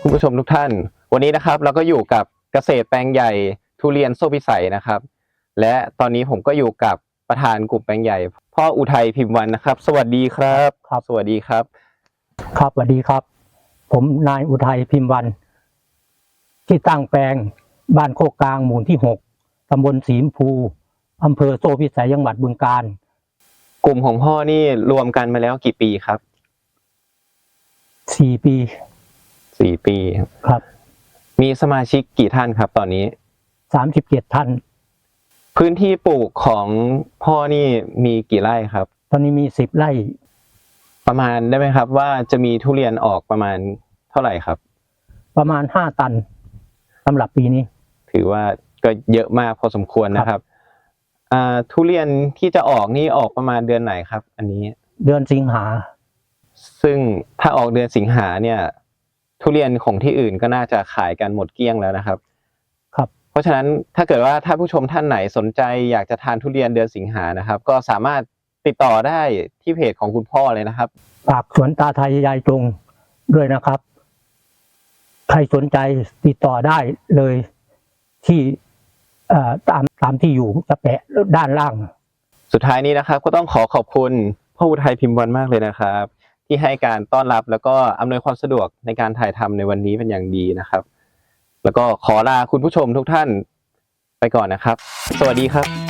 ผู้ชมทุกท่าน วันนี้นะครับเราก็อยู่กับเกษตรแปลงใหญ่ทุเรียนโซพิสัยนะครับ และตอนนี้ผมก็อยู่กับประธานกลุ่มแปลงใหญ่ พ่ออุทัยพิมพ์วันนะครับ สวัสดีครับครับสวัสดีครับ ครับสวัสดีครับ ผมนายอุทัยพิมพ์วัน ที่ตั้งแปลงบ้านโคกกลางหมู่ที่หกตำบลสีมพูอำเภอโซ่พิสัยจังหวัดบึงกาฬกลุ่มของพ่อนี่รวมกันมาแล้วกี่ปีครับสี่ปี สี่ปีครับ ครับมีสมาชิกกี่ท่านครับ ตอนนี้ สามสิบเจ็ดท่าน พื้นที่ปลูกของพ่อนี่มีกี่ไร่ครับ ตอนนี้มีสิบไร่ ประมาณได้ไหมครับ ว่าจะมีทุเรียนออกประมาณเท่าไหร่ครับ ประมาณห้าตันสำหรับปีนี้ ถือว่าก็เยอะมากพอสมควรนะครับอ่าทุเรียนที่จะออกนี่ออกประมาณเดือนไหนครับ อันนี้ เดือนสิงหา ซึ่งถ้าออกเดือนสิงหาเนี่ย ทุเรียนของที่อื่นก็น่าจะขายกันหมดเกลี้ยงแล้วนะครับ ครับ เพราะฉะนั้นถ้าเกิดว่าถ้าผู้ชมท่านไหนสนใจอยากจะทานทุเรียนเดือนสิงหานะครับ ก็สามารถติดต่อได้ที่เพจของคุณพ่อเลยนะครับฝากสวนตาไทยยายตรงด้วยนะครับ ใครสนใจติดต่อได้เลยที่เอ่อตามตามที่อยู่จะแปะด้านล่าง สุดท้ายนี้นะครับ ก็ต้องขอขอบคุณพ่ออุทัยพิมพ์วันมากเลยนะครับ ที่ให้การต้อนรับแล้วก็อำนวยความสะดวกในการถ่ายทำในวันนี้เป็นอย่างดีนะครับ แล้วก็ขอลาคุณผู้ชมทุกท่านไปก่อนนะครับ สวัสดีครับ